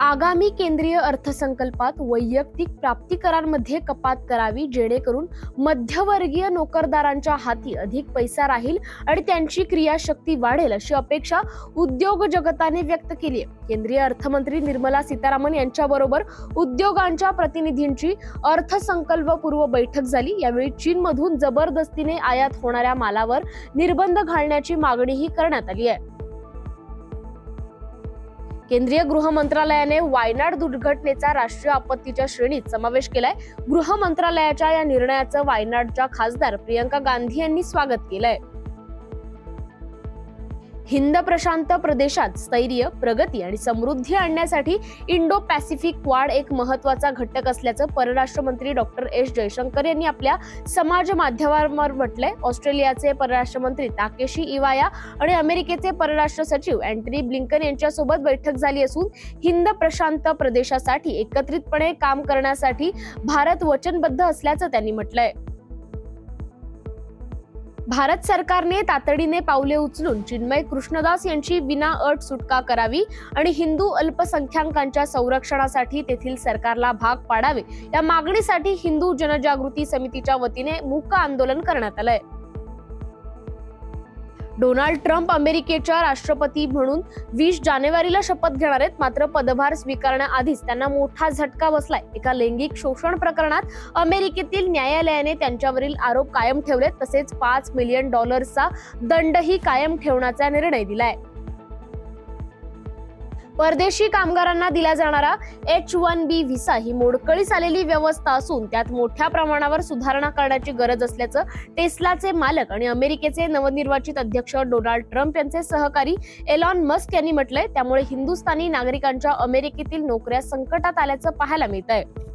आगामी केंद्रीय अर्थसंकल्पात वैयक्तिक प्राप्तिकरांमध्ये कपात करावी जेणेकरून मध्यवर्गीय नोकरदारांच्या हाती अधिक पैसा राहील आणि त्यांची क्रियाशक्ती वाढेल अशी अपेक्षा उद्योग जगताने व्यक्त केली आहे. केंद्रीय अर्थमंत्री निर्मला सीतारामन यांच्याबरोबर उद्योगांच्या प्रतिनिधींची अर्थसंकल्पपूर्व बैठक झाली. यावेळी चीनमधून जबरदस्तीने आयात होणाऱ्या मालावर निर्बंध घालण्याची मागणीही करण्यात आली आहे. केंद्रीय गृह मंत्रालयाने वायनाड दुर्घटनेचा राष्ट्रीय आपत्तीच्या श्रेणीत समावेश केलाय. गृह मंत्रालयाच्या या निर्णयाचं वायनाडच्या खासदार प्रियंका गांधी यांनी स्वागत केलंय. हिंद प्रशांत प्रदेशात स्थैर्य प्रगती आणि समृद्धी आणण्यासाठी इंडो पॅसिफिक क्वाड एक महत्त्वाचा घटक असल्याचं परराष्ट्र मंत्री डॉक्टर एस. जयशंकर यांनी आपल्या समाज माध्यमावर म्हटलंय. ऑस्ट्रेलियाचे परराष्ट्र मंत्री ताकेशी इवाया आणि अमेरिकेचे परराष्ट्र सचिव अँटनी ब्लिंकन यांच्यासोबत बैठक झाली असून हिंद प्रशांत प्रदेशासाठी एकत्रितपणे काम करण्यासाठी भारत वचनबद्ध असल्याचं त्यांनी म्हटलंय. भारत सरकारने तातडीने पावले उचलून चिन्मय कृष्णदास यांची विना अट सुटका करावी आणि हिंदू अल्पसंख्याकांच्या संरक्षणासाठी तेथील सरकारला भाग पाडावे या मागणीसाठी हिंदू जनजागृती समितीच्या वतीने मूक आंदोलन करण्यात आलंय. डोनाल्ड ट्रम्प अमेरिकेच्या राष्ट्रपती म्हणून वीस जानेवारीला शपथ घेणार आहेत. मात्र पदभार स्वीकारण्याआधीच त्यांना मोठा झटका बसलाय. एका लैंगिक शोषण प्रकरणात अमेरिकेतील न्यायालयाने त्यांच्यावरील आरोप कायम ठेवलेत. तसेच पाच मिलियन डॉलर्सचा दंडही कायम ठेवण्याचा निर्णय दिलाय. परदेशी कामगारांना दिला जाणारा एच वन बी व्हिसा ही मोडकळीस आलेली व्यवस्था असून त्यात मोठ्या प्रमाणावर सुधारणा करण्याची गरज असल्याचं टेस्लाचे मालक आणि अमेरिकेचे नवनिर्वाचित अध्यक्ष डोनाल्ड ट्रम्प यांचे सहकारी एलॉन मस्क यांनी म्हटलंय. त्यामुळे हिंदुस्थानी नागरिकांच्या अमेरिकेतील नोकऱ्या संकटात आल्याचं पाहायला मिळत आहे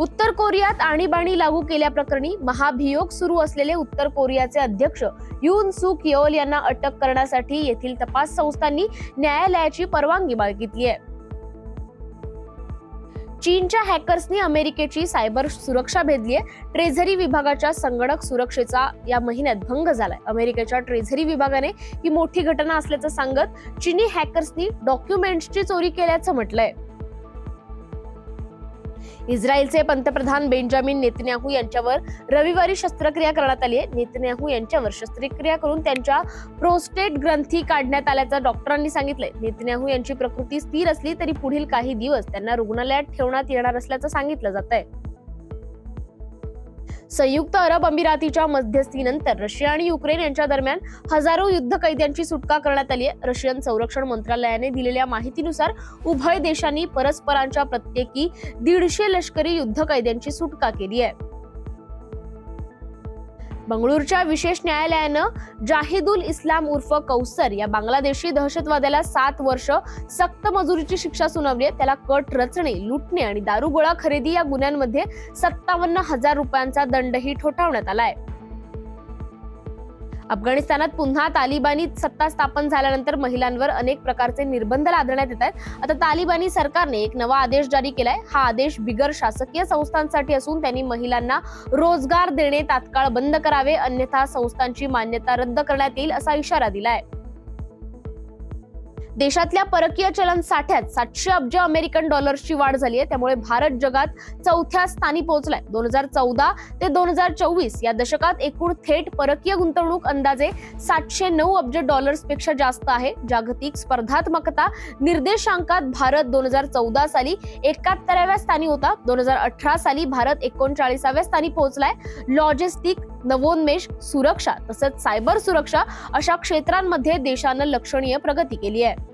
उत्तर कोरियात आणीबाणी लागू केल्याप्रकरणी महाभियोग सुरू असलेले उत्तर कोरियाचे अध्यक्ष युन सुक योल यांना अटक करण्यासाठी येथील तपास संस्थांनी न्यायालयाची परवानगी बाळगितली आहे. चीनच्या हॅकर्सनी अमेरिकेची सायबर सुरक्षा भेदली आहे. ट्रेझरी विभागाच्या संगणक सुरक्षेचा या महिन्यात भंग झालाय. अमेरिकेच्या ट्रेझरी विभागाने ही मोठी घटना असल्याचं सांगत चीनी हॅकर्सनी डॉक्युमेंट्सची चोरी केल्याचं म्हटलंय. इस्रायलचे पंतप्रधान बेंजामिन नेतन्याहू यांच्यावर रविवारी शस्त्रक्रिया करण्यात आली आहे. नेतन्याहू यांच्यावर शस्त्रक्रिया करून त्यांच्या प्रोस्टेट ग्रंथी काढण्यात आल्याचं डॉक्टरांनी सांगितलंय. नेतन्याहू यांची प्रकृती स्थिर असली तरी पुढील काही दिवस त्यांना रुग्णालयात ठेवण्यात येणार असल्याचं सांगितलं जात आहे संयुक्त अरब अमिरातीच्या मध्यस्थीनंतर रशिया आणि युक्रेन यांच्या दरम्यान हजारो युद्ध कैद्यांची सुटका करण्यात आली आहे. रशियन संरक्षण मंत्रालयाने दिलेल्या माहितीनुसार उभय देशांनी परस्परांच्या प्रत्येकी दीडशे लष्करी युद्ध कैद्यांची सुटका केली आहे. बंगळूरच्या विशेष न्यायालयानं जाहिदुल इस्लाम उर्फ कौसर या बांगलादेशी दहशतवाद्याला सात वर्ष सक्त मजुरीची शिक्षा सुनावली आहे. त्याला कट रचणे लुटणे आणि दारुगोळा खरेदी या गुन्ह्यांमध्ये सत्तावन्न हजार रुपयांचा दंडही ठोठावण्यात आला आहे. अफगाणिस्तानात पुन्हा तालिबानी सत्ता स्थापन झाल्यानंतर महिलांवर अनेक प्रकारचे निर्बंध लादण्यात येत आहेत. आता तालिबानी सरकारने एक नवा आदेश जारी केलाय. हा आदेश बिगर शासकीय संस्थांसाठी असून त्यांनी महिलांना रोजगार देणे तात्काळ बंद करावे. अन्यथा संस्थांची मान्यता रद्द करण्यात येईल असा इशारा दिलाय. देशातल्या परकीय चलन साठ्यात सातशे अब्ज अमेरिकन डॉलर्सची वाढ झाली आहे. त्यामुळे भारत जगात चौथ्या स्थानी पोहोचलाय. दोन हजार चौदा ते दोन हजार चोवीस या दशकात एकूण थेट परकीय गुंतवणूक अंदाजे सातशे नऊ अब्ज डॉलर्सपेक्षा जास्त आहे. जागतिक स्पर्धात्मकता निर्देशांकात भारत दोन हजार चौदा साली एकाहत्तराव्या स्थानी होता. दोन हजार अठरा साली भारत एकोणचाळीसाव्या स्थानी पोहोचलाय. लॉजिस्टिक नवोन्मेष सुरक्षा तसंच सायबर सुरक्षा अशा क्षेत्रांमध्ये देशानं लक्षणीय प्रगती केली आहे.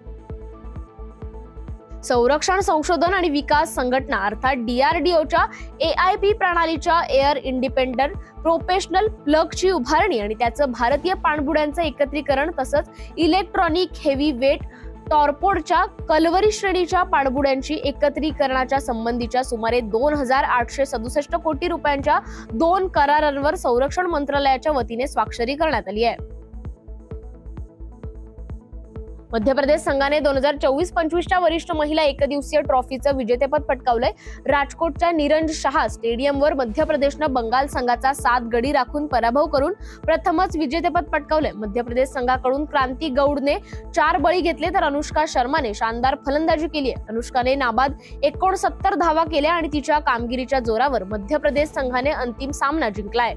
संरक्षण संशोधन आणि विकास संघटना अर्थात डीआरडीओच्या ए आय पी प्रणालीच्या एअर इंडिपेंडंट प्रोफेशनल प्लगची उभारणी आणि त्याचं भारतीय पाणबुड्यांचं एकत्रीकरण तसंच इलेक्ट्रॉनिक हेवी वेट टॉरपोडच्या कलवरी श्रेणीच्या पाणबुड्यांची एकत्रीकरणाच्या संबंधीच्या सुमारे दोन हजार आठशे सदुसष्ट कोटी रुपयांच्या दोन करारांवर संरक्षण मंत्रालयाच्या वतीने स्वाक्षरी करण्यात आली आहे. मध्य प्रदेश संघाने दोन हजार चोवीस पंचवीसच्या वरिष्ठ महिला एकदिवसीय ट्रॉफीचं विजेतेपद पटकावलंय. राजकोटच्या निरंज शहा स्टेडियमवर मध्य प्रदेशनं बंगाल संघाचा सात गडी राखून पराभव करून प्रथमच विजेतेपद पटकावलंय. मध्य प्रदेश संघाकडून क्रांती गौडने चार बळी घेतले तर अनुष्का शर्माने शानदार फलंदाजी केली आहे. अनुष्काने नाबाद एकोणसत्तर धावा केल्या आणि तिच्या कामगिरीच्या जोरावर मध्य प्रदेश संघाने अंतिम सामना जिंकलाय.